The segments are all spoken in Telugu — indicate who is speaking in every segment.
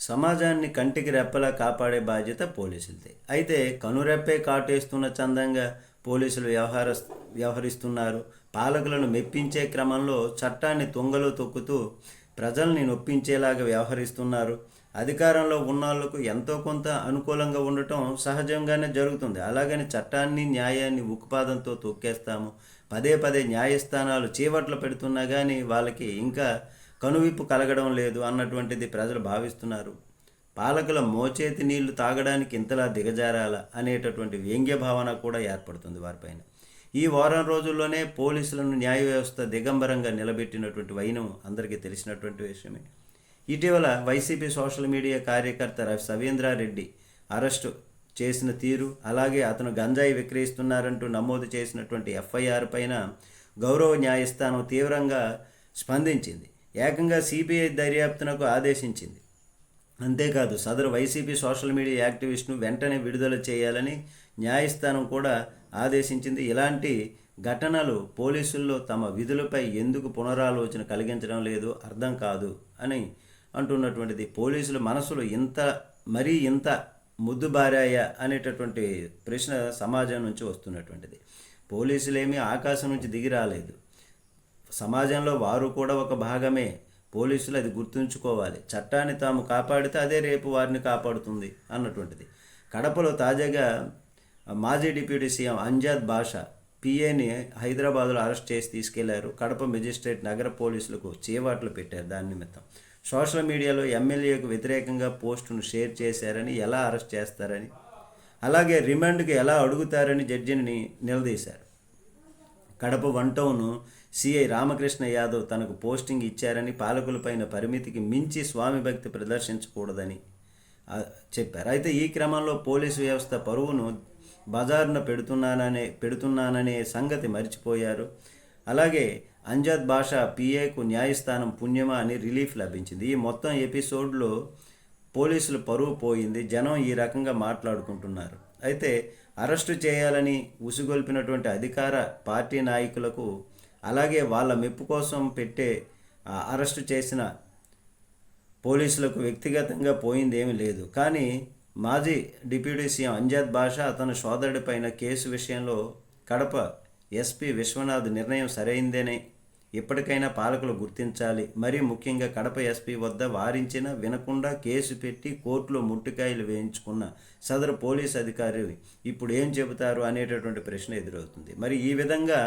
Speaker 1: సమాజాన్ని కంటికి రెప్పలా కాపాడే బాధ్యత పోలీసులదే. అయితే కనురెప్పే కాటేస్తున్న చందంగా పోలీసులు వ్యవహార వ్యవహరిస్తున్నారు. పాలకులను మెప్పించే క్రమంలో చట్టాన్ని తుంగలో తొక్కుతూ ప్రజల్ని నొప్పించేలాగా వ్యవహరిస్తున్నారు. అధికారంలో ఉన్నవాళ్ళకు ఎంతో కొంత అనుకూలంగా ఉండటం సహజంగానే జరుగుతుంది. అలాగని చట్టాన్ని న్యాయాన్ని ఉక్కుపాదంతో తొక్కేస్తాము. పదే పదే న్యాయస్థానాలు చీవట్లు పెడుతున్నా కానీ వాళ్ళకి ఇంకా కనువిప్పు కలగడం లేదు అన్నటువంటిది ప్రజలు భావిస్తున్నారు. పాలకుల మోచేతి నీళ్ళు తాగడానికి ఇంతలా దిగజారాల అనేటటువంటి వ్యంగ్య భావన కూడా ఏర్పడుతుంది వారిపైన. ఈ వారం రోజుల్లోనే పోలీసులను న్యాయ వ్యవస్థ దిగంబరంగా నిలబెట్టినటువంటి వైనం అందరికీ తెలిసినటువంటి విషయమే. ఇటీవల వైసీపీ సోషల్ మీడియా కార్యకర్త రవి సవీంద్రారెడ్డి అరెస్టు చేసిన తీరు అలాగే అతను గంజాయి విక్రయిస్తున్నారంటూ నమోదు చేసినటువంటి ఎఫ్ఐఆర్ పైన గౌరవ న్యాయస్థానం తీవ్రంగా స్పందించింది. ఏకంగా సిబిఐ దర్యాప్తునకు ఆదేశించింది. అంతేకాదు సదరు వైసీపీ సోషల్ మీడియా యాక్టివిస్ట్ను వెంటనే విడుదల చేయాలని న్యాయస్థానం కూడా ఆదేశించింది. ఇలాంటి ఘటనలు పోలీసుల్లో తమ విధులపై ఎందుకు పునరాలోచన కలిగించడం లేదు అర్థం కాదు అని అంటున్నటువంటిది. పోలీసుల మనసులు ఇంత మరీ ఇంత ముద్దుబారాయా అనేటటువంటి ప్రశ్న సమాజం నుంచి వస్తున్నటువంటిది. పోలీసులేమీ ఆకాశం నుంచి దిగి రాలేదు. సమాజంలో వారు కూడా ఒక భాగమే. పోలీసులు అది గుర్తుంచుకోవాలి. చట్టాన్ని తాము కాపాడితే అదే రేపు వారిని కాపాడుతుంది అన్నటువంటిది. కడపలో తాజాగా మాజీ డిప్యూటీ సీఎం అంజాద్ బాషా పిఏని హైదరాబాద్లో అరెస్ట్ చేసి తీసుకెళ్ళారు. కడప మెజిస్ట్రేట్ నగర పోలీసులకు చేవాట్లు పెట్టారు దాని నిమిత్తం. సోషల్ మీడియాలో ఎమ్మెల్యేకు వ్యతిరేకంగా పోస్టును షేర్ చేశారని ఎలా అరెస్ట్ చేస్తారని అలాగే రిమాండ్కు ఎలా అడుగుతారని జడ్జిని నిలదీశారు. Kadapa one town CI Ramakrishna Yadav తనకు పోస్టింగ్ ఇచ్చారని పాలకులపైన పరిమితికి మించి స్వామి భక్తి ప్రదర్శించకూడదని చెప్పారు. అయితే ఈ క్రమంలో పోలీసు వ్యవస్థ పరువును బజారున పెడుతున్నాననే పెడుతున్నాననే సంగతి మర్చిపోయారు. అలాగే అంజాద్ బాషా పిఏకు న్యాయస్థానం పుణ్యమా అని రిలీఫ్ లభించింది. ఈ మొత్తం ఎపిసోడ్లో పోలీసులు పరువు పోయింది. జనం ఈ రకంగా మాట్లాడుకుంటున్నారు. అయితే అరెస్టు చేయాలని ఉసిగొల్పినటువంటి అధికార పార్టీ నాయకులకు అలాగే వాళ్ళ మెప్పు కోసం పెట్టే అరెస్టు చేసిన పోలీసులకు వ్యక్తిగతంగా పోయింది ఏమీ లేదు. కానీ మాజీ డిప్యూటీ సీఎం అంజాద్ బాషా అతని సోదరుడిపైన కేసు విషయంలో కడప ఎస్పీ విశ్వనాథ్ నిర్ణయం సరైందేనే ఇప్పటికైనా పాలకులు గుర్తించాలి. మరీ ముఖ్యంగా కడప ఎస్పీ వద్ద వారించిన వినకుండా కేసు పెట్టి కోర్టులో ముట్టికాయలు వేయించుకున్న సదరు పోలీస్ అధికారి ఇప్పుడు ఏం చెబుతారు అనేటటువంటి ప్రశ్న ఎదురవుతుంది. మరి ఈ విధంగా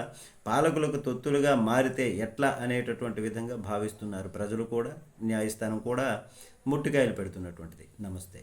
Speaker 1: పాలకులకు తొత్తులుగా మారితే ఎట్లా అనేటటువంటి విధంగా భావిస్తున్నారు ప్రజలు కూడా న్యాయస్థానం కూడా ముట్టికాయలు పెడుతున్నటువంటిది. నమస్తే.